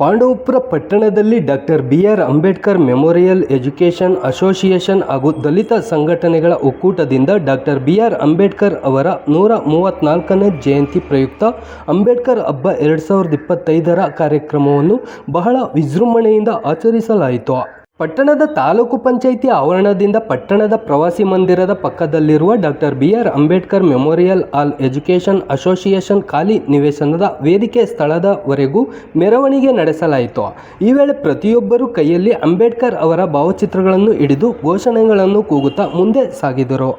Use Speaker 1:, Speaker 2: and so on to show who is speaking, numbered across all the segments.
Speaker 1: ಪಾಂಡವಪುರ ಪಟ್ಟಣದಲ್ಲಿ doctor B R Ambedkar memorial education association ಹಾಗೂ ದಲಿತ ಸಂಘಟನೆಗಳ ಒಕ್ಕೂಟದಿಂದ ಡಾಕ್ಟರ್ ಬಿ ಆರ್ ಅಂಬೇಡ್ಕರ್ ಅವರ ನೂರ ಮೂವತ್ತ್ನಾಲ್ಕನೇ ಜಯಂತಿ ಪ್ರಯುಕ್ತ ಅಂಬೇಡ್ಕರ್ ಹಬ್ಬ ಎರಡು ಸಾವಿರದ ಇಪ್ಪತ್ತೈದರ ಕಾರ್ಯಕ್ರಮವನ್ನು ಬಹಳ ವಿಜೃಂಭಣೆಯಿಂದ ಆಚರಿಸಲಾಯಿತು. ಪಟ್ಟಣದ ತಾಲೂಕು ಪಂಚಾಯಿತಿ ಆವರಣದಿಂದ ಪಟ್ಟಣದ ಪ್ರವಾಸಿ ಮಂದಿರದ ಪಕ್ಕದಲ್ಲಿರುವ doctor B R Ambedkar memorial all education association ಖಾಲಿ ನಿವೇಶನದ ವೇದಿಕೆ ಸ್ಥಳದವರೆಗೂ ಮೆರವಣಿಗೆ ನಡೆಸಲಾಯಿತು. ಈ ವೇಳೆ ಪ್ರತಿಯೊಬ್ಬರೂ ಕೈಯಲ್ಲಿ ಅಂಬೇಡ್ಕರ್ ಅವರ ಭಾವಚಿತ್ರಗಳನ್ನು ಹಿಡಿದು ಘೋಷಣೆಗಳನ್ನು ಕೂಗುತ್ತಾ ಮುಂದೆ ಸಾಗಿದರು.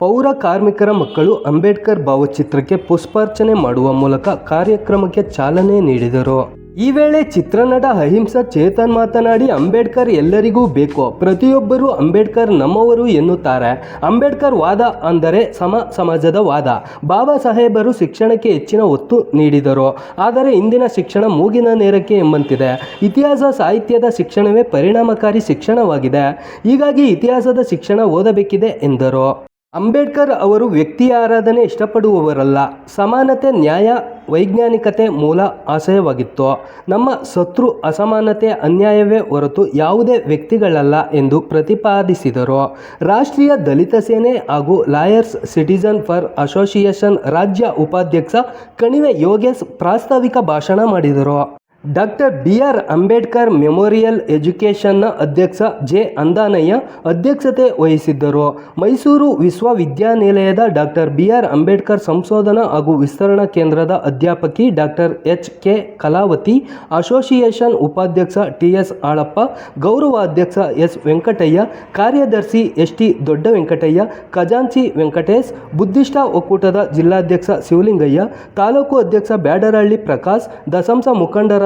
Speaker 1: ಪೌರ ಕಾರ್ಮಿಕರ ಮಕ್ಕಳು ಅಂಬೇಡ್ಕರ್ ಭಾವಚಿತ್ರಕ್ಕೆ ಪುಷ್ಪಾರ್ಚನೆ ಮಾಡುವ ಮೂಲಕ ಕಾರ್ಯಕ್ರಮಕ್ಕೆ ಚಾಲನೆ ನೀಡಿದರು. ಈ ವೇಳೆ ಚಿತ್ರನಟ ಅಹಿಂಸಾ ಚೇತನ್ ಮಾತನಾಡಿ, ಅಂಬೇಡ್ಕರ್ ಎಲ್ಲರಿಗೂ ಬೇಕು. ಪ್ರತಿಯೊಬ್ಬರೂ ಅಂಬೇಡ್ಕರ್ ನಮ್ಮವರು ಎನ್ನುತ್ತಾರೆ. ಅಂಬೇಡ್ಕರ್ ವಾದ ಅಂದರೆ ಸಮ ಸಮಾಜದ ವಾದ. ಬಾಬಾ ಸಾಹೇಬರು ಶಿಕ್ಷಣಕ್ಕೆ ಹೆಚ್ಚಿನ ಒತ್ತು ನೀಡಿದರು. ಆದರೆ ಇಂದಿನ ಶಿಕ್ಷಣ ಮೂಗಿನ ನೇರಕ್ಕೆ ಎಂಬಂತಿದೆ. ಇತಿಹಾಸ ಸಾಹಿತ್ಯದ ಶಿಕ್ಷಣವೇ ಪರಿಣಾಮಕಾರಿ ಶಿಕ್ಷಣವಾಗಿದೆ. ಹೀಗಾಗಿ ಇತಿಹಾಸದ ಶಿಕ್ಷಣ ಓದಬೇಕಿದೆ ಎಂದರು. ಅಂಬೇಡ್ಕರ್ ಅವರು ವ್ಯಕ್ತಿ ಆರಾಧನೆ ಇಷ್ಟಪಡುವವರಲ್ಲ. ಸಮಾನತೆ, ನ್ಯಾಯ, ವೈಜ್ಞಾನಿಕತೆ ಮೂಲ ಆಶಯವಾಗಿತ್ತು. ನಮ್ಮ ಶತ್ರು ಅಸಮಾನತೆ, ಅನ್ಯಾಯವೇ ಹೊರತು ಯಾವುದೇ ವ್ಯಕ್ತಿಗಳಲ್ಲ ಎಂದು ಪ್ರತಿಪಾದಿಸಿದರು. ರಾಷ್ಟ್ರೀಯ ದಲಿತ ಸೇನೆ ಹಾಗೂ ಲಾಯರ್ಸ್ ಸಿಟಿಜನ್ ಫಾರ್ ಅಸೋಸಿಯೇಷನ್ ರಾಜ್ಯ ಉಪಾಧ್ಯಕ್ಷ ಕಣಿವೆ ಯೋಗೇಶ್ ಪ್ರಾಸ್ತಾವಿಕ ಭಾಷಣ ಮಾಡಿದರು. Doctor B R Ambedkar memorial ಎಜುಕೇಷನ್ನ ಅಧ್ಯಕ್ಷ ಜೆ. ಅಂದಾನಯ್ಯ ಅಧ್ಯಕ್ಷತೆ ವಹಿಸಿದ್ದರು. ಮೈಸೂರು ವಿಶ್ವವಿದ್ಯಾನಿಲಯದ ಡಾಕ್ಟರ್ ಬಿ ಆರ್ ಅಂಬೇಡ್ಕರ್ ಸಂಶೋಧನಾ ಹಾಗೂ ವಿಸ್ತರಣಾ ಕೇಂದ್ರದ ಅಧ್ಯಾಪಕಿ doctor H. K. Kalavathi, association ಉಪಾಧ್ಯಕ್ಷ ಟಿ. ಎಸ್. ಆಳಪ್ಪ, ಗೌರವಾಧ್ಯಕ್ಷ ಎಸ್. ವೆಂಕಟಯ್ಯ, ಕಾರ್ಯದರ್ಶಿ ಎಸ್. ಟಿ. ದೊಡ್ಡ ವೆಂಕಟಯ್ಯ ಖಜಾಂಚಿ ವೆಂಕಟೇಶ್, ಬುದ್ಧಿಷ್ಟ ಒಕ್ಕೂಟದ ಜಿಲ್ಲಾಧ್ಯಕ್ಷ ಶಿವಲಿಂಗಯ್ಯ, ತಾಲೂಕು ಅಧ್ಯಕ್ಷ ಬ್ಯಾಡರಹಳ್ಳಿ ಪ್ರಕಾಶ್, ದಸಂಸ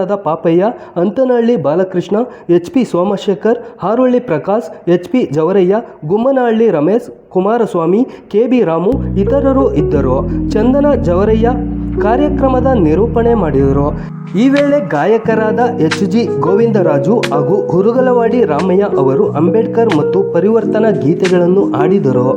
Speaker 1: ಮುಖಂಡರಾದ Papaiah Anthanahalli Balakrishna, H P Somashekar Harohalli Prakash, H P Javaraiah, Gummanahalli Ramesh, Kumaraswamy, K B Ramu ಇತರರು ಇದ್ದರು. ಚಂದನ ಜವರಯ್ಯ ಕಾರ್ಯಕ್ರಮದ ನಿರೂಪಣೆ ಮಾಡಿದರು. ಈ ವೇಳೆ ಗಾಯಕರಾದ ಎಚ್ ಜಿ ಗೋವಿಂದರಾಜು ಹಾಗೂ ಹುರುಗಲವಾಡಿ ರಾಮಯ್ಯ ಅವರು ಅಂಬೇಡ್ಕರ್ ಮತ್ತು ಪರಿವರ್ತನಾ ಗೀತೆಗಳನ್ನು ಹಾಡಿದರು.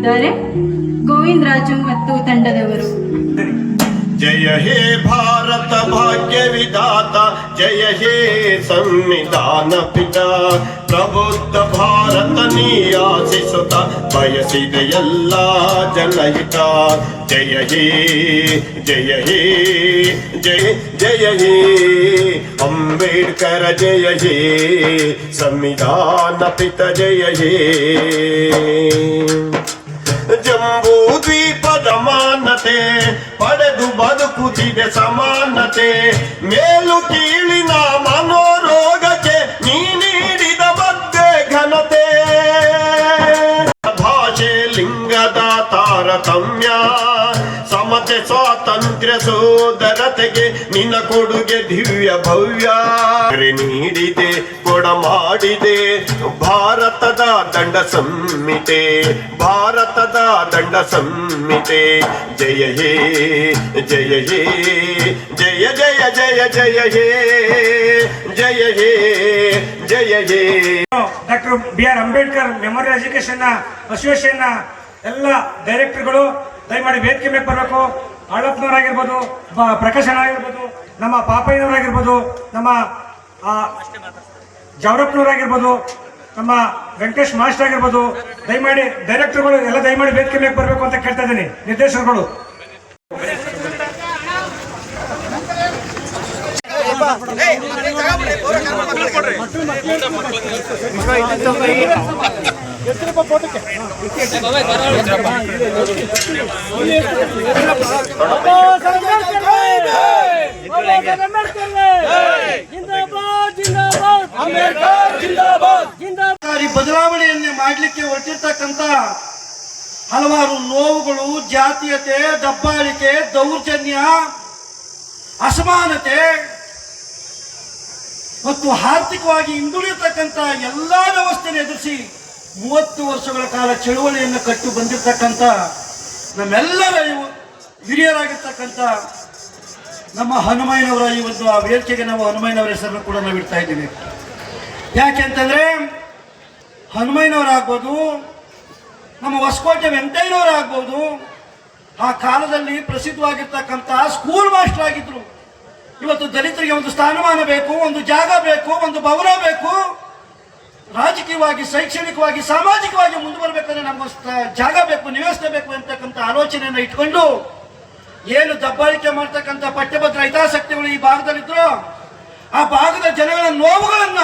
Speaker 2: ಮಾಡಿದ್ದಾರೆ ಗೋವಿಂದ ರಾಜು ಮತ್ತು ತಂಡದವರು.
Speaker 3: ಜಯ ಹೇ ಭಾರತ ಭಾಗ್ಯ ವಿಧಾತ ಜಯ ಹೇ ಸಂವಿಧಾನ ಪಿತ. ಪ್ರಬುದ್ಧ ಭಾರತ ನೀ ಆಶಿಸುತ್ತ, ಬಯಸಿದ ಎಲ್ಲ ಜನಹಿತ. ಜಯ ಹೇ ಜಯ ಹೇ, ಜಯ ಜಯ ಹೇ. ಅಂಬೇಡ್ಕರ ಜಯ ಹೇ, ಸಂವಿಧಾನ ಪಿತ ಜಯ ಹೇ. ಜಂಬೂ ದ್ವೀಪದ ಮಾನತೆ, ಪಡೆದು ಬದುಕುತ್ತಿದೆ ಸಮಾನತೆ. ಮೇಲು ಕೀಳಿನ ಮನೋರೋಗಕ್ಕೆ ನೀ ನೀಡಿದ ಬಗ್ಗೆ ಘನತೆ. ಭಾಷೆ ಲಿಂಗದ ತಾರತಮ್ಯ ಸಮತೆ ಸ್ವಾತಂತ್ರ್ಯ ಸೋದರತೆಗೆ ನಿನ್ನ ಕೊಡುಗೆ ದಿವ್ಯ ಭವ್ಯ. ನೀಡಿದೆ, ಕೊಡ ಮಾಡಿದೆ, ಭಾರತದ ದಂಡ ಸಂಹಿತೆ, ಭಾರತದ ದಂಡ ಸಂಹಿತೆ. ಜಯ ಹೇ ಜಯ ಹೇ, ಜಯ ಜಯ ಜಯ ಜಯ ಹೇ ಜಯ ಹೇ ಜಯ ಹೇ.
Speaker 4: Doctor B R Ambedkar memorial education association ಎಲ್ಲ ಡೈರೆಕ್ಟರ್ಗಳು ದಯಮಾಡಿ ವೇದಿಕೆ ಮೇಲೆ ಬರಬೇಕು. ಆಳಪ್ಪನವರಾಗಿರ್ಬೋದು ಪ್ರಕಾಶನವರಾಗಿರ್ಬೋದು ಪ್ರಕಾಶನ್ ನಮ್ಮ ಪಾಪಯ್ಯನವರಾಗಿರ್ಬೋದು, ನಮ್ಮ ಜವರಪ್ಪನವರಾಗಿರ್ಬೋದು, ನಮ್ಮ ವೆಂಕಟೇಶ್ ಮಾಸ್ಟರ್ ಆಗಿರ್ಬೋದು, ದಯಮಾಡಿ ಡೈರೆಕ್ಟರ್ಗಳು ಎಲ್ಲ ದಯಮಾಡಿ ವೇದಿಕೆ ಮೇಲೆ ಬರಬೇಕು ಅಂತ ಕೇಳ್ತಾ ಇದ್ದೀನಿ. ನಿರ್ದೇಶಕರುಗಳು.
Speaker 5: ಬದಲಾವಣೆಯನ್ನೇ ಮಾಡಲಿಕ್ಕೆ ಹೊರಟಿರ್ತಕ್ಕಂಥ ಹಲವಾರು ನೋವುಗಳು, ಜಾತೀಯತೆ, ದಬ್ಬಾಳಿಕೆ, ದೌರ್ಜನ್ಯ, ಅಸಮಾನತೆ ಮತ್ತು ಆರ್ಥಿಕವಾಗಿ ಹಿಂದುಳಿಯತಕ್ಕಂಥ ಎಲ್ಲ ವ್ಯವಸ್ಥೆಯನ್ನು ಎದುರಿಸಿ ಮೂವತ್ತು ವರ್ಷಗಳ ಕಾಲ ಚಳುವಳಿಯನ್ನು ಕಟ್ಟು ಬಂದಿರತಕ್ಕಂಥ ನಮ್ಮೆಲ್ಲರ ಹಿರಿಯರಾಗಿರ್ತಕ್ಕಂಥ ನಮ್ಮ ಹನುಮಯ್ಯನವರ ಈ ಒಂದು ಆ ವೇದಿಕೆಗೆ ನಾವು ಹನುಮಯ್ಯನವರ ಹೆಸರನ್ನು ಕೂಡ ನಾವು ಇಡ್ತಾ ಇದ್ದೀವಿ. ಯಾಕೆ ಅಂತಂದ್ರೆ ಹನುಮಯ್ಯನವರಾಗ್ಬೋದು, ನಮ್ಮ ಹೊಸಕೋಟೆ ವೆಂಕಯ್ಯನವರಾಗ್ಬೋದು ಆ ಕಾಲದಲ್ಲಿ ಪ್ರಸಿದ್ಧವಾಗಿರ್ತಕ್ಕಂಥ ಸ್ಕೂಲ್ ಮಾಸ್ಟರ್ ಆಗಿದ್ರು. ಇವತ್ತು ದಲಿತರಿಗೆ ಒಂದು ಸ್ಥಾನಮಾನ ಬೇಕು, ಒಂದು ಜಾಗ ಬೇಕು, ಒಂದು ಭವನ ಬೇಕು. ರಾಜಕೀಯವಾಗಿ, ಶೈಕ್ಷಣಿಕವಾಗಿ, ಸಾಮಾಜಿಕವಾಗಿ ಮುಂದುವರಬೇಕಾದ್ರೆ ನಮ್ಗೆ ಸ್ಥ- ಜಾಗ ಬೇಕು ನಿವೇಶನ ಬೇಕು ಅಂತಕ್ಕಂಥ ಆಲೋಚನೆಯನ್ನು ಇಟ್ಕೊಂಡು ಏನು ದಬ್ಬಾಳಿಕೆ ಮಾಡ್ತಕ್ಕಂಥ ಪಠ್ಯಭದ್ರ ಹಿತಾಸಕ್ತಿಗಳು ಈ ಭಾಗದಲ್ಲಿದ್ರು, ಆ ಭಾಗದ ಜನಗಳ ನೋವುಗಳನ್ನ,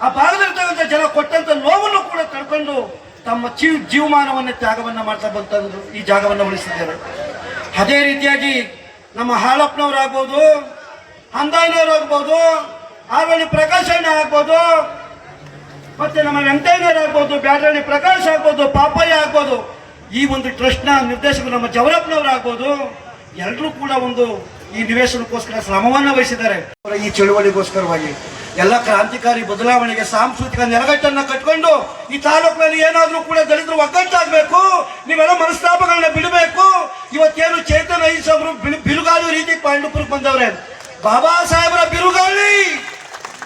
Speaker 5: ಆ ಭಾಗದಲ್ಲಿರ್ತಕ್ಕಂಥ ಜನ ಕೊಟ್ಟಂತ ನೋವನ್ನು ಕೂಡ ತಡ್ಕೊಂಡು ತಮ್ಮ ಜೀವ ಜೀವಮಾನವನ್ನ ತ್ಯಾಗವನ್ನ ಮಾಡ್ತಾ ಬಂತಂದ್ರು ಈ ಜಾಗವನ್ನು ಉಳಿಸಿದ್ದಾರೆ. ಅದೇ ರೀತಿಯಾಗಿ ನಮ್ಮ ಹಾಳಪ್ಪನವರಾಗ್ಬೋದು ಆರ್ವಳ್ಳಿ ಆರವಳ್ಳಿ ಪ್ರಕಾಶಣ್ಣ ಆಗ್ಬೋದು ಮತ್ತೆ ನಮ್ಮ ವೆಂಕಟಯ್ಯನವರು ಆಗ್ಬೋದು ಬ್ಯಾಡರಳ್ಳಿ ಪ್ರಕಾಶ್ ಆಗ್ಬೋದು, ಪಾಪಯ್ಯ ಆಗ್ಬೋದು, ಈ ಒಂದು ಟ್ರಸ್ಟ್ನ ನಿರ್ದೇಶಕರು ನಮ್ಮ ಜವರಪ್ಪನವರು ಆಗ್ಬೋದು ಎಲ್ಲರೂ ಕೂಡ ಒಂದು ಈ ನಿವೇಶನಕ್ಕೋಸ್ಕರ ಶ್ರಮವನ್ನ ವಹಿಸಿದ್ದಾರೆ. ಅವರ ಈ ಚಳುವಳಿಗೋಸ್ಕರವಾಗಿ ಎಲ್ಲ ಕ್ರಾಂತಿಕಾರಿ ಬದಲಾವಣೆಗೆ ಸಾಂಸ್ಕೃತಿಕ ನೆಲಗಟ್ಟನ್ನ ಕಟ್ಕೊಂಡು ಈ ತಾಲೂಕಿನಲ್ಲಿ ಏನಾದರೂ ಕೂಡ ದಲಿತರು ಒಗ್ಗಟ್ಟಾಗಬೇಕು, ನೀವೆಲ್ಲ ಮನಸ್ತಾಪಗಳನ್ನ ಬಿಡಬೇಕು. ಇವತ್ತೇನು ಚೇತನ ಐಸ್ ಅವರು ಬಿರುಗಾಳಿ ರೀತಿ ಪಾಂಡುಪುರಕ್ಕೆ ಬಂದವ್ರೆ. ಬಾಬಾ ಸಾಹೇಬರ ಬಿರುಗಾಳಿ!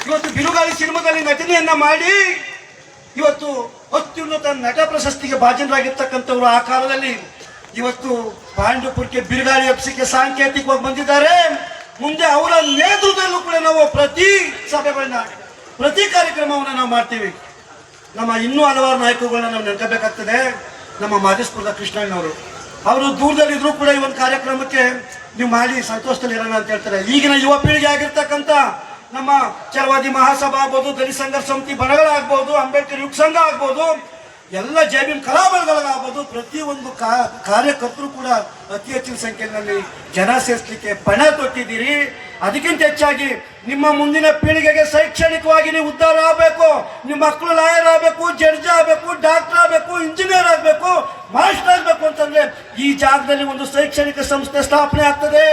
Speaker 5: ಇವತ್ತು ಬಿರುಗಾಳಿ ಸಿನಿಮಾದಲ್ಲಿ ನಟನೆಯನ್ನ ಮಾಡಿ ಇವತ್ತು ಅತ್ಯುನ್ನತ ನಟ ಪ್ರಶಸ್ತಿಗೆ ಭಾಜನರಾಗಿರ್ತಕ್ಕಂಥವ್ರು ಆ ಕಾಲದಲ್ಲಿ ಇವತ್ತು ಪಾಂಡುಪುರಕ್ಕೆ ಬಿರುಗಾಳಿ ಎಪ್ಸಿಗೆ ಸಾಂಕೇತಿಕವಾಗಿ ಬಂದಿದ್ದಾರೆ. ಮುಂದೆ ಅವರ ನೇತೃತ್ವದಲ್ಲೂ ಕೂಡ ನಾವು ಪ್ರತಿ ಸಭೆಗಳನ್ನ, ಪ್ರತಿ ಕಾರ್ಯಕ್ರಮವನ್ನು ನಾವು ಮಾಡ್ತೀವಿ. ನಮ್ಮ ಇನ್ನೂ ಹಲವಾರು ನಾಯಕರುಗಳನ್ನ ನಾವು ನೆನಪಬೇಕಾಗ್ತದೆ ನಮ್ಮ ಮಾದೇಶ್ಪುರದ ಕೃಷ್ಣಣ್ಣವರು ಅವರು ದೂರದಲ್ಲಿದ್ರು ಕೂಡ ಈ ಒಂದು ಕಾರ್ಯಕ್ರಮಕ್ಕೆ ನೀವು ಮಾಡಿ ಸಂತೋಷದಲ್ಲಿ ಇರೋಣ ಅಂತ ಹೇಳ್ತಾರೆ. ಈಗಿನ ಯುವ ಪೀಳಿಗೆ ಆಗಿರ್ತಕ್ಕಂಥ ನಮ್ಮ ಚರವಾದಿ ಮಹಾಸಭಾ ಆಗ್ಬೋದು, ದಲಿತ ಸಂಘರ್ಷ ಸಮಿತಿ ಬಣಗಳಾಗ್ಬೋದು ಅಂಬೇಡ್ಕರ್ ಯುಗ ಸಂಘ ಆಗ್ಬೋದು, ಎಲ್ಲ ಜೈಬಿನ್ ಕಲಾಬಳಗಳಾಗ್ಬೋದು ಪ್ರತಿಯೊಂದು ಕಾ, ಕಾರ್ಯಕರ್ತರು ಕೂಡ ಅತಿ ಹೆಚ್ಚಿನ ಸಂಖ್ಯೆಯಲ್ಲಿ ಜನ ಸೇರಿಸಲಿಕ್ಕೆ ಪಣ ತೊಟ್ಟಿದ್ದೀರಿ. ಅದಕ್ಕಿಂತ ಹೆಚ್ಚಾಗಿ ನಿಮ್ಮ ಮುಂದಿನ ಪೀಳಿಗೆಗೆ ಶೈಕ್ಷಣಿಕವಾಗಿ ನೀವು ಉದ್ಧಾರ ಆಗಬೇಕು, ನಿಮ್ಮ ಮಕ್ಕಳು ಲಾಯರ್ ಆಗಬೇಕು, ಜಡ್ಜ್ ಆಗಬೇಕು, ಡಾಕ್ಟರ್ ಆಗಬೇಕು, ಇಂಜಿನಿಯರ್ ಆಗಬೇಕು, ಮಾಸ್ಟರ್ ಆಗಬೇಕು ಅಂತಂದ್ರೆ ಈ ಜಾಗದಲ್ಲಿ ಒಂದು ಶೈಕ್ಷಣಿಕ ಸಂಸ್ಥೆ ಸ್ಥಾಪನೆ ಆಗ್ತದೆ.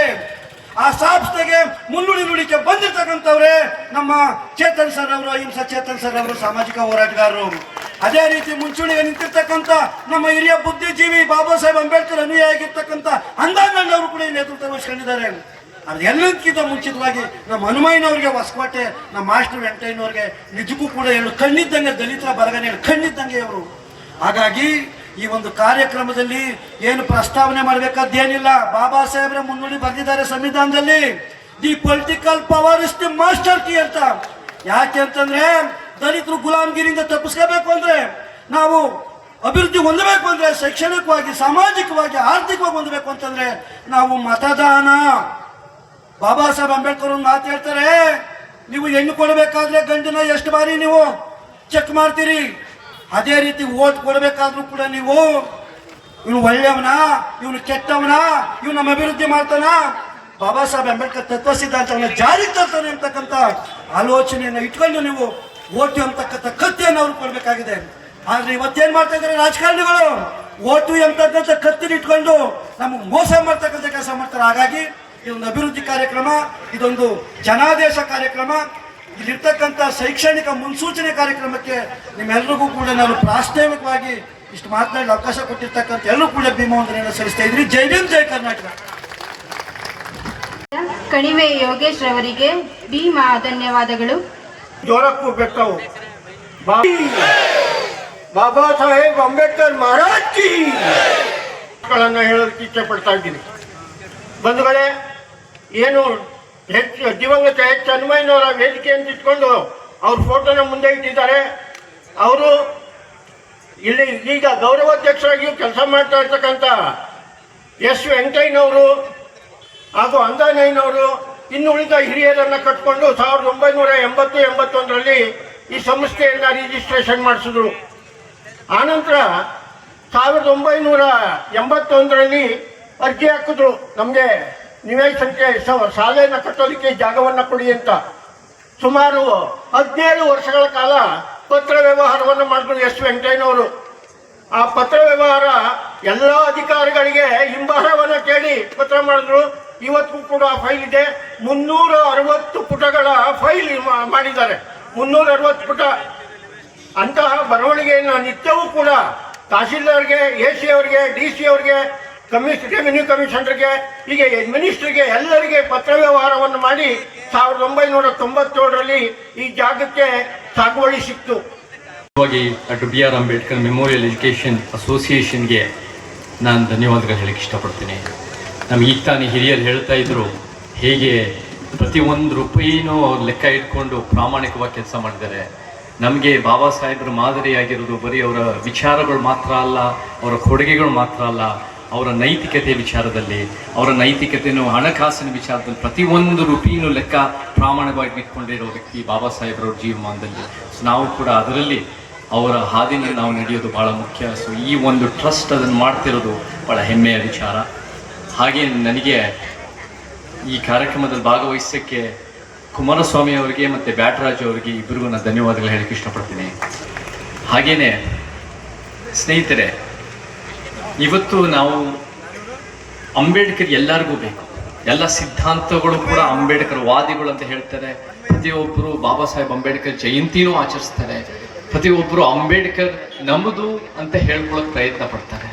Speaker 5: ಆ ಸಂಸ್ಥೆಗೆ ಮುನ್ನುಡಿ ನುಡಿಕೆ ಬಂದಿರ್ತಕ್ಕಂಥವ್ರೆ ನಮ್ಮ ಚೇತನ್ ಸರ್ ಅವರು ಅಹಿಂಸಾ ಚೇತನ್ ಸರ್ ಅವರು, ಸಾಮಾಜಿಕ ಹೋರಾಟಗಾರರು. ಅದೇ ರೀತಿ ಮುಂಚೂಣಿಗೆ ನಿಂತಿರ್ತಕ್ಕಂಥ ನಮ್ಮ ಹಿರಿಯ ಬುದ್ಧಿಜೀವಿ ಬಾಬಾ ಸಾಹೇಬ್ ಅಂಬೇಡ್ಕರ್ ಅನುಯಾಗಿರ್ತಕ್ಕಂಥ ಅಂದಾಜಣ್ಣವರು ಕೂಡ ನೇತೃತ್ವ ವಹಿಸ್ಕೊಂಡಿದ್ದಾರೆ. ಅದೆಲ್ಲದಕ್ಕಿಂತ ಮುಂಚಿತವಾಗಿ ನಮ್ಮ ಹನುಮಯ್ಯನವ್ರಿಗೆ ಹೊಸಕೋಟೆ, ನಮ್ಮ ಮಾಸ್ಟರ್ ವೆಂಕಟಯ್ಯನವ್ರಿಗೆ ನಿಜಕ್ಕೂ ಕೂಡ ಹೇಳು ಕಣ್ಣಿದ್ದಂಗೆ ದಲಿತರ ಬರಗನೆ ಹೇಳು ಕಣ್ಣಿದ್ದಂಗೆ ಅವರು ಹಾಗಾಗಿ ಈ ಒಂದು ಕಾರ್ಯಕ್ರಮದಲ್ಲಿ ಏನು ಪ್ರಸ್ತಾವನೆ ಮಾಡಬೇಕಾದ್ದೇನಿಲ್ಲ ಬಾಬಾ ಸಾಹೇಬ್ರ ಮುನ್ನುಡಿ ಬರೆದಿದ್ದಾರೆ ಸಂವಿಧಾನದಲ್ಲಿ. The political power is the master key ಅಂತ. ಯಾಕೆ ಅಂತಂದ್ರೆ ದಲಿತರು ಗುಲಾಮಗಿರಿಯಿಂದ ತಪ್ಪಿಸ್ಕೋಬೇಕು ಅಂದ್ರೆ ನಾವು ಅಭಿವೃದ್ಧಿ ಹೊಂದಬೇಕು ಅಂದ್ರೆ ಶೈಕ್ಷಣಿಕವಾಗಿ, ಸಾಮಾಜಿಕವಾಗಿ, ಆರ್ಥಿಕವಾಗಿ ಹೊಂದಬೇಕು ಅಂತಂದ್ರೆ ನಾವು ಮತದಾನ. ಬಾಬಾ ಸಾಹೇಬ್ ಅಂಬೇಡ್ಕರ್ ಒಂದು ಮಾತು ಹೇಳ್ತಾರೆ, ನೀವು ಹೆಣ್ಣು ಕೊಡಬೇಕಾದ್ರೆ ಗಂಡನ ಎಷ್ಟು ಬಾರಿ ನೀವು ಚೆಕ್ ಮಾಡ್ತೀರಿ? ಅದೇ ರೀತಿ ಓಟ್ ಕೊಡಬೇಕಾದ್ರೂ ಕೂಡ ನೀವು ಇವನು ಒಳ್ಳೆಯವನ, ಇವನು ಕೆಟ್ಟವನ, ಇವನು ನಮ್ಮ ಅಭಿವೃದ್ಧಿ ಮಾಡ್ತಾನ. ಬಾಬಾ ಸಾಹೇಬ್ ಅಂಬೇಡ್ಕರ್ ತತ್ವ ಸಿದ್ಧಾಂತಗಳನ್ನ ಜಾರಿ ತರ್ತಾನೆ ಅಂತಕ್ಕಂಥ ಆಲೋಚನೆಯನ್ನು ಇಟ್ಕೊಂಡು ನೀವು ಓಟು ಅಂತಕ್ಕಂಥ ಕತ್ತಿಯನ್ನು ಅವ್ರು ಕೊಡಬೇಕಾಗಿದೆ. ಆದ್ರೆ ಇವತ್ತೇನ್ ಮಾಡ್ತಾ ಇದ್ದಾರೆ ರಾಜಕಾರಣಿಗಳು? ಓಟು ಎಂತಕ್ಕಂಥ ಕತ್ತಿನ ಇಟ್ಕೊಂಡು ನಮಗೆ ಮೋಸ ಮಾಡ್ತಕ್ಕಂಥ ಕೆಲಸ ಮಾಡ್ತಾರೆ. ಹಾಗಾಗಿ ಇದೊಂದು ಅಭಿವೃದ್ಧಿ ಕಾರ್ಯಕ್ರಮ, ಇದೊಂದು ಜನಾದೇಶ ಕಾರ್ಯಕ್ರಮ. ಇಲ್ಲಿರ್ತಕ್ಕಂಥ ಶೈಕ್ಷಣಿಕ ಮುನ್ಸೂಚನೆ ಕಾರ್ಯಕ್ರಮಕ್ಕೆ ನಿಮ್ಮೆಲ್ಲರಿಗೂ ಕೂಡ ನಾನು ಪ್ರಾಸ್ತಾವಿಕವಾಗಿ ಇಷ್ಟು ಮಾತನಾಡಲು ಅವಕಾಶ ಕೊಟ್ಟಿರ್ತಕ್ಕಂಥ ಎಲ್ಲರೂ ಕೂಡ ಭೀಮವಂದನೆಯನ್ನು ಸಲ್ಲಿಸ್ತಾ ಇದ್ರಿ ಜೈ ಭೀಮ್ ಜೈ ಕರ್ನಾಟಕ.
Speaker 2: ಕಣಿವೆ ಯೋಗೇಶ್ ರವರಿಗೆ ಭೀಮಾ ಧನ್ಯವಾದಗಳು.
Speaker 3: ಜೋರಕ್ಕೂ ಬೆಟ್ಟವು ಬಾಬಾ ಸಾಹೇಬ್ ಅಂಬೇಡ್ಕರ್ ಮಹಾರಾಜ್
Speaker 6: ಹೇಳೋದಕ್ಕೆ ಇಚ್ಛೆ ಪಡ್ತಾ ಇದ್ದೀನಿ. ಬಂಧುಗಳೇ ಏನು ಹೆಚ್ಚು ದಿವಂಗತ ಎಚ್ ಹನುಮಯ್ಯನವರ ವೇದಿಕೆಯನ್ನು ಇಟ್ಕೊಂಡು ಅವ್ರ ಫೋಟೋನ ಮುಂದೆ ಇಟ್ಟಿದ್ದಾರೆ. ಅವರು ಇಲ್ಲಿ ಈಗ ಗೌರವಾಧ್ಯಕ್ಷರಾಗಿಯೂ ಕೆಲಸ ಮಾಡ್ತಾ ಇರ್ತಕ್ಕಂಥ ಎಸ್ ವೆಂಕಯ್ಯನವರು ಹಾಗೂ ಅಂದಾನಯ್ಯನವರು ಇನ್ನು ಉಳಿದ ಹಿರಿಯರನ್ನು ಕಟ್ಕೊಂಡು ಸಾವಿರದ ಒಂಬೈನೂರ ಎಂಬತ್ತು ಎಂಬತ್ತೊಂದರಲ್ಲಿ ಈ ಸಂಸ್ಥೆಯನ್ನ ರಿಜಿಸ್ಟ್ರೇಷನ್ ಮಾಡಿಸಿದ್ರು. ಆನಂತರ ಸಾವಿರದ ಒಂಬೈನೂರ ಎಂಬತ್ತೊಂದರಲ್ಲಿ ಅರ್ಜಿ ಹಾಕಿದ್ರು ನಮಗೆ. ನಿವೇಶನಕ್ಕೆ ಶಾಲೆಯನ್ನು ಕಟ್ಟೋದಕ್ಕೆ ಜಾಗವನ್ನು ಕೊಡಿ ಅಂತ. ಸುಮಾರು ಹದಿನೇಳು ವರ್ಷಗಳ ಕಾಲ ಪತ್ರ ವ್ಯವಹಾರವನ್ನು ಮಾಡಿದ್ರು ಎಸ್ ವೆಂಕಯ್ಯನವರು. ಆ ಪತ್ರ ವ್ಯವಹಾರ ಎಲ್ಲ ಅಧಿಕಾರಿಗಳಿಗೆ ಹಿಂಬಾರವನ್ನು ಕೇಳಿ ಪತ್ರ ಮಾಡಿದ್ರು. ಇವತ್ತಿಗೂ ಕೂಡ ಫೈಲ್ ಇದೆ. ಮುನ್ನೂರ ಅರವತ್ತು ಪುಟಗಳ ಫೈಲ್ ಮಾಡಿದ್ದಾರೆ. ಮುನ್ನೂರ ಅರವತ್ತು ಪುಟ. ಅಂತಹ ಬರವಣಿಗೆಯನ್ನು ನಿತ್ಯವೂ ಕೂಡ ತಹಸೀಲ್ದಾರ್ಗೆ ಎ ಸಿ ಅವರಿಗೆ, ಡಿ ಸಿ ಅವರಿಗೆ ಕಮಿಷ್ ರೆವಿನ್ಯೂ ಕಮಿಷನರ್ಗೆ ಹೀಗೆ ಮಿನಿಸ್ಟ್ರಿಗೆ ಎಲ್ಲರಿಗೆ ಪತ್ರ ವ್ಯವಹಾರವನ್ನು ಮಾಡಿ ಸಾವಿರದ ಒಂಬೈನೂರ ತೊಂಬತ್ತೇಳರಲ್ಲಿ ಈ ಜಾಗಕ್ಕೆ ಸಾಗುವಳಿ ಸಿಕ್ತು.
Speaker 7: Doctor B R Ambedkar memorial education ಅಸೋಸಿಯೇಷನ್ಗೆ ನಾನು ಧನ್ಯವಾದಗಳು ಹೇಳಕ್ಕೆ ಇಷ್ಟಪಡ್ತೀನಿ. ನಮ್ಗೆ ಈಗ ತಾನೇ ಹಿರಿಯರು ಹೇಳ್ತಾ ಇದ್ರು, ಹೇಗೆ ಪ್ರತಿಯೊಂದು ರೂಪಾಯಿನೂ ಅವ್ರು ಲೆಕ್ಕ ಇಟ್ಕೊಂಡು ಪ್ರಾಮಾಣಿಕವಾಗಿ ಕೆಲಸ ಮಾಡಿದ್ದಾರೆ. ನಮಗೆ ಬಾಬಾ ಸಾಹೇಬರ ಮಾದರಿಯಾಗಿರೋದು ಬರೀ ಅವರ ವಿಚಾರಗಳು ಮಾತ್ರ ಅಲ್ಲ, ಅವರ ಕೊಡುಗೆಗಳು ಮಾತ್ರ ಅಲ್ಲ ಅವರ ನೈತಿಕತೆ ವಿಚಾರದಲ್ಲಿ, ಅವರ ನೈತಿಕತೆಯನ್ನು ಹಣಕಾಸಿನ ವಿಚಾರದಲ್ಲಿ ಪ್ರತಿಯೊಂದು ರೂಪಾಯಿನೂ ಲೆಕ್ಕ ಪ್ರಾಮಾಣಿಕವಾಗಿ ಇಟ್ಕೊಂಡಿರೋ ವ್ಯಕ್ತಿ ಬಾಬಾ ಸಾಹೇಬ್ರವ್ರ ಜೀವಮಾನದಲ್ಲಿ. ಸೊ ನಾವು ಕೂಡ ಅದರಲ್ಲಿ ಅವರ ಹಾದಿನ ನಾವು ನಡೆಯೋದು ಭಾಳ ಮುಖ್ಯ. ಸೊ ಈ ಒಂದು ಟ್ರಸ್ಟ್ ಅದನ್ನು ಮಾಡ್ತಿರೋದು ಭಾಳ ಹೆಮ್ಮೆಯ ವಿಚಾರ. ಹಾಗೆ ನನಗೆ ಈ ಕಾರ್ಯಕ್ರಮದಲ್ಲಿ ಭಾಗವಹಿಸೋಕ್ಕೆ ಕುಮಾರಸ್ವಾಮಿ ಅವರಿಗೆ ಮತ್ತು ಬ್ಯಾಟರಾಜ್ ಅವರಿಗೆ ಇಬ್ಬರಿಗೂ ನಾನು ಧನ್ಯವಾದಗಳು ಹೇಳಕ್ಕೆ ಇಷ್ಟಪಡ್ತೀನಿ. ಹಾಗೆಯೇ ಸ್ನೇಹಿತರೆ ಇವತ್ತು ನಾವು ಅಂಬೇಡ್ಕರ್ ಎಲ್ಲರಿಗೂ ಬೇಕು. ಎಲ್ಲ ಸಿದ್ಧಾಂತಗಳು ಕೂಡ ಅಂಬೇಡ್ಕರ್ ವಾದಿಗಳು ಅಂತ ಹೇಳ್ತಾರೆ. ಪ್ರತಿಯೊಬ್ಬರು ಬಾಬಾ ಸಾಹೇಬ್ ಅಂಬೇಡ್ಕರ್ ಜಯಂತಿನೂ ಆಚರಿಸ್ತಾರೆ. ಪ್ರತಿಯೊಬ್ಬರು ಅಂಬೇಡ್ಕರ್ ನಮ್ಮದು ಅಂತ ಹೇಳ್ಕೊಳ್ಳೋಕೆ ಪ್ರಯತ್ನ ಪಡ್ತಾರೆ.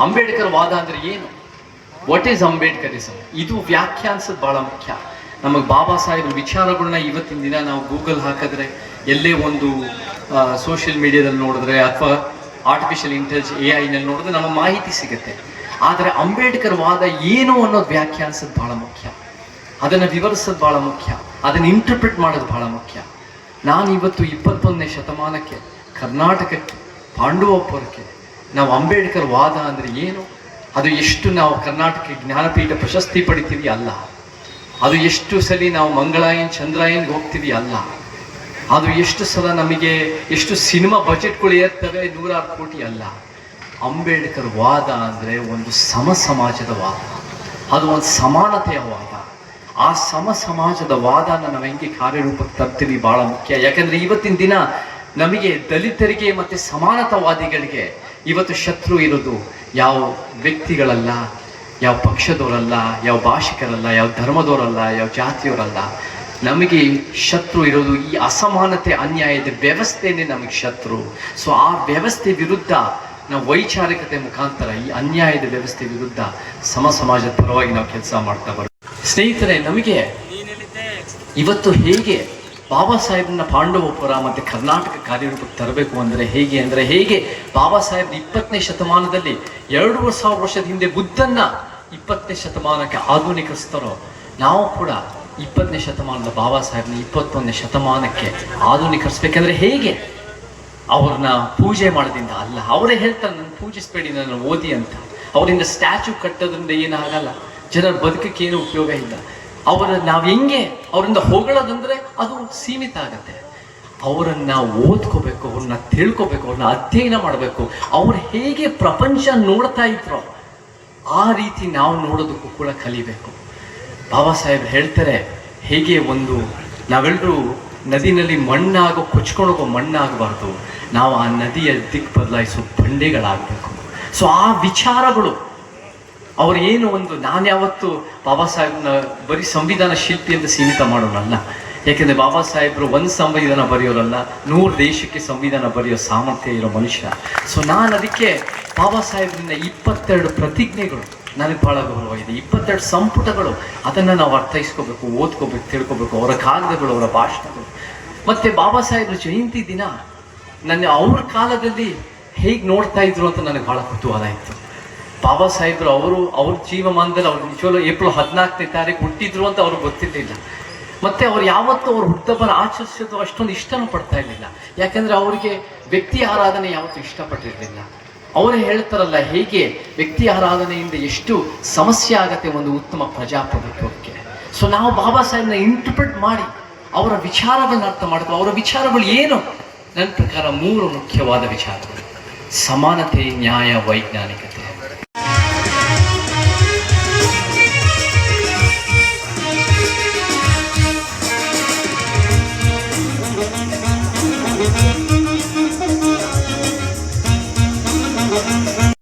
Speaker 7: ಅಂಬೇಡ್ಕರ್ ವಾದ ಅಂದ್ರೆ ಏನು? ವಾಟ್ ಈಸ್ ಅಂಬೇಡ್ಕರಿಸಮ್ ಇದು ವ್ಯಾಖ್ಯಾನಿಸೋದು ಬಹಳ ಮುಖ್ಯ. ನಮಗೆ ಬಾಬಾ ಸಾಹೇಬ್ ವಿಚಾರಗಳನ್ನ ಇವತ್ತಿನ ದಿನ ನಾವು ಗೂಗಲ್ ಹಾಕಿದ್ರೆ, ಎಲ್ಲೇ ಒಂದು ಸೋಷಿಯಲ್ ಮೀಡಿಯಾದಲ್ಲಿ ನೋಡಿದ್ರೆ, ಅಥವಾ ಆರ್ಟಿಫಿಷಿಯಲ್ ಇಂಟೆಲಿಜೆನ್ಸ್ ಎ ಐನಲ್ಲಿ ನೋಡಿದ್ರೆ ನಮ್ಮ ಮಾಹಿತಿ ಸಿಗುತ್ತೆ. ಆದರೆ ಅಂಬೇಡ್ಕರ್ ವಾದ ಏನು ಅನ್ನೋದು ವ್ಯಾಖ್ಯಾನಿಸೋದು ಬಹಳ ಮುಖ್ಯ. ಅದನ್ನು ವಿವರಿಸೋದು ಬಹಳ ಮುಖ್ಯ. ಅದನ್ನು ಇಂಟರ್ಪ್ರಿಟ್ ಮಾಡೋದು ಬಹಳ ಮುಖ್ಯ. ನಾನು ಇವತ್ತು ಇಪ್ಪತ್ತೊಂದನೇ ಶತಮಾನಕ್ಕೆ, ಕರ್ನಾಟಕಕ್ಕೆ ಪಾಂಡವಪುರಕ್ಕೆ ನಾವು ಅಂಬೇಡ್ಕರ್ ವಾದ ಅಂದರೆ ಏನು? ಅದು ಎಷ್ಟು ನಾವು ಕರ್ನಾಟಕ ಜ್ಞಾನಪೀಠ ಪ್ರಶಸ್ತಿ ಪಡಿತೀವಿ ಅಲ್ಲ. ಅದು ಎಷ್ಟು ಸಲ ನಾವು ಮಂಗಳಾಯನ್, ಚಂದ್ರಾಯನ್ಗೆ ಹೋಗ್ತೀವಿ ಅಲ್ಲ. ಅದು ಎಷ್ಟು ಸಲ ನಮಗೆ ಎಷ್ಟು ಸಿನಿಮಾ ಬಜೆಟ್ಗಳು ಏರ್ತವೆ ನೂರಾರು ಕೋಟಿ ಅಲ್ಲ. ಅಂಬೇಡ್ಕರ್ ವಾದ ಅಂದರೆ ಒಂದು ಸಮ ಸಮಾಜದ ವಾದ. ಅದು ಒಂದು ಸಮಾನತೆಯ ವಾದ. ಆ ಸಮ ಸಮಾಜದ ವಾದನ ನಾವು ಹೆಂಗೆ ಕಾರ್ಯರೂಪಕ್ಕೆ ತರ್ತೀವಿ ಬಹಳ ಮುಖ್ಯ. ಯಾಕಂದ್ರೆ ಇವತ್ತಿನ ದಿನ ನಮಗೆ ದಲಿತರಿಗೆ ಮತ್ತೆ ಸಮಾನತಾವಾದಿಗಳಿಗೆ ಇವತ್ತು ಶತ್ರು ಇರೋದು. ಯಾವ ವ್ಯಕ್ತಿಗಳಲ್ಲ, ಯಾವ ಪಕ್ಷದವರಲ್ಲ, ಯಾವ ಭಾಷಿಕರಲ್ಲ, ಯಾವ ಧರ್ಮದವರಲ್ಲ, ಯಾವ ಜಾತಿಯವರಲ್ಲ ನಮಗೆ ಶತ್ರು ಇರೋದು ಈ ಅಸಮಾನತೆ ಅನ್ಯಾಯದ ವ್ಯವಸ್ಥೆನೇ ನಮಗೆ ಶತ್ರು. ಸೊ ಆ ವ್ಯವಸ್ಥೆ ವಿರುದ್ಧ ನಾವು ವೈಚಾರಿಕತೆ ಮುಖಾಂತರ ಈ ಅನ್ಯಾಯದ ವ್ಯವಸ್ಥೆ ವಿರುದ್ಧ ಸಮ ಸಮಾಜದ ಪರವಾಗಿ ನಾವು ಕೆಲಸ ಮಾಡ್ತಾ ಬರೋದು. ಸ್ನೇಹಿತರೆ, ನಮಗೆ ಇವತ್ತು ಹೇಗೆ ಬಾಬಾ ಸಾಹೇಬ್ನ ಪಾಂಡವಪುರ ಮತ್ತು ಕರ್ನಾಟಕ ಕಾರ್ಯರೂಪಕ್ಕೆ ತರಬೇಕು ಅಂದರೆ ಹೇಗೆ ಅಂದರೆ ಹೇಗೆ ಬಾಬಾ ಸಾಹೇಬ್ ಇಪ್ಪತ್ತನೇ ಶತಮಾನದಲ್ಲಿ ಎರಡು ಸಾವಿರ ವರ್ಷದ ಹಿಂದೆ ಬುದ್ಧನ್ನ ಇಪ್ಪತ್ತನೇ ಶತಮಾನಕ್ಕೆ ಆಧುನಿಕರಿಸ್ತಾರೋ ನಾವು ಕೂಡ ಇಪ್ಪತ್ತನೇ ಶತಮಾನದ ಬಾಬಾ ಸಾಹೇಬ್ನ ಇಪ್ಪತ್ತೊಂದನೇ ಶತಮಾನಕ್ಕೆ ಆಧುನೀಕರಿಸ್ಬೇಕಂದ್ರೆ ಹೇಗೆ? ಅವ್ರನ್ನ ಪೂಜೆ ಮಾಡೋದ್ರಿಂದ ಅಲ್ಲ, ಅವರೇ ಹೇಳ್ತಾರೆ ನನ್ನ ಪೂಜಿಸ್ಬೇಡಿ ನನ್ನ ಓದಿ ಅಂತ. ಅವರಿಂದ ಸ್ಟ್ಯಾಚು ಕಟ್ಟೋದ್ರಿಂದ ಏನಾಗಲ್ಲ. ಜನರ ಬದುಕಕ್ಕೆ ಏನು ಉಪಯೋಗ ಇಲ್ಲ. ಅವರ, ನಾವು ಹೆಂಗೆ? ಅವರಿಂದ ಹೊಗಳೋದಂದ್ರೆ ಅದು ಸೀಮಿತ ಆಗತ್ತೆ. ಅವರನ್ನ ಓದ್ಕೋಬೇಕು, ಅವ್ರನ್ನ ತಿಳ್ಕೊಬೇಕು, ಅವ್ರನ್ನ ಅಧ್ಯಯನ ಮಾಡಬೇಕು. ಅವ್ರು ಹೇಗೆ ಪ್ರಪಂಚ ನೋಡ್ತಾ ಇದ್ರು, ಆ ರೀತಿ ನಾವು ನೋಡೋದಕ್ಕೂ ಕೂಡ ಕಲಿಬೇಕು. ಬಾಬಾ ಸಾಹೇಬ್ ಹೇಳ್ತಾರೆ, ಹೇಗೆ ಒಂದು ನಾವೆಲ್ಲರೂ ನದಿನಲ್ಲಿ ಮಣ್ಣಾಗೋ ಕೊಚ್ಕೊಂಡೋಗೋ ಮಣ್ಣಾಗಬಾರ್ದು. ನಾವು ಆ ನದಿಯ ದಿಕ್ಕು ಬದಲಾಯಿಸೋ ಬಂಡೆಗಳಾಗಬೇಕು. ಸೊ ಆ ವಿಚಾರಗಳು, ಅವ್ರು ಏನು ಒಂದು, ನಾನು ಯಾವತ್ತು ಬಾಬಾ ಸಾಹೇಬ್ನ ಬರೀ ಸಂವಿಧಾನ ಶಿಲ್ಪಿ ಅಂತ ಸೀಮಿತ ಮಾಡೋನಲ್ಲ. ಯಾಕೆಂದರೆ ಬಾಬಾ ಸಾಹೇಬ್ರು ಒಂದು ಸಂವಿಧಾನ ಬರೆಯೋರಲ್ಲ, ನೂರು ದೇಶಕ್ಕೆ ಸಂವಿಧಾನ ಬರೆಯೋ ಸಾಮರ್ಥ್ಯ ಇರೋ ಮನುಷ್ಯ. ಸೊ ನಾನು ಅದಕ್ಕೆ ಬಾಬಾ ಸಾಹೇಬ್ರಿಂದ ಇಪ್ಪತ್ತೆರಡು ಪ್ರತಿಜ್ಞೆಗಳು. ನನಗೆ ಭಾಳ ಗೌರವ ಇದೆ ಇಪ್ಪತ್ತೆರಡು ಸಂಪುಟಗಳು, ಅದನ್ನು ನಾವು ಅರ್ಥೈಸ್ಕೋಬೇಕು, ಓದ್ಕೋಬೇಕು, ತಿಳ್ಕೊಬೇಕು, ಅವರ ಕಾಗದಗಳು ಅವರ ಭಾಷಣಗಳು. ಮತ್ತು ಬಾಬಾ ಸಾಹೇಬ್ರ ಜಯಂತಿ ದಿನ, ನನ್ನ ಅವ್ರ ಕಾಲದಲ್ಲಿ ಹೇಗೆ ನೋಡ್ತಾ ಇದ್ರು ಅಂತ ನನಗೆ ಭಾಳ ಕುತೂಹಲ ಇತ್ತು. ಬಾಬಾ ಸಾಹೇಬ್ರು ಅವರು, ಅವ್ರ ಜೀವಮಾನದಲ್ಲಿ ಅವ್ರು ನಿಜವಲ್ಲೂ ಏಪ್ರಿಲ್ ಹದಿನಾಲ್ಕನೇ ತಾರೀಕು ಹುಟ್ಟಿದ್ರು ಅಂತ ಅವ್ರಿಗೆ ಗೊತ್ತಿರಲಿಲ್ಲ. ಮತ್ತು ಅವ್ರು ಯಾವತ್ತೂ ಅವ್ರ ಹುಟ್ಟಬ್ಬರ ಆಚರಿಸೋದು ಅಷ್ಟೊಂದು ಇಷ್ಟನೂ ಪಡ್ತಾ ಇರಲಿಲ್ಲ. ಯಾಕೆಂದರೆ ಅವರಿಗೆ ವ್ಯಕ್ತಿ ಆರಾಧನೆ ಯಾವತ್ತೂ ಇಷ್ಟಪಟ್ಟಿರಲಿಲ್ಲ. ಅವರೇ ಹೇಳ್ತಾರಲ್ಲ, ಹೇಗೆ ವ್ಯಕ್ತಿ ಆರಾಧನೆಯಿಂದ ಎಷ್ಟು ಸಮಸ್ಯೆ ಆಗತ್ತೆ ಒಂದು ಉತ್ತಮ ಪ್ರಜಾಪ್ರಭುತ್ವಕ್ಕೆ. ಸೊ ನಾವು ಬಾಬಾ ಸಾಹೇಬ್ನ ಇಂಟರ್ಪ್ರಿಟ್ ಮಾಡಿ, ಅವರ ವಿಚಾರಗಳನ್ನ ಅರ್ಥ ಮಾಡ್ಕೊ ಅವರ ವಿಚಾರಗಳು ಏನು? ನನ್ನ ಪ್ರಕಾರ ಮೂರು ಮುಖ್ಯವಾದ ವಿಚಾರಗಳು. ಸಮಾನತೆ, ನ್ಯಾಯ, ವೈಜ್ಞಾನಿಕತೆ.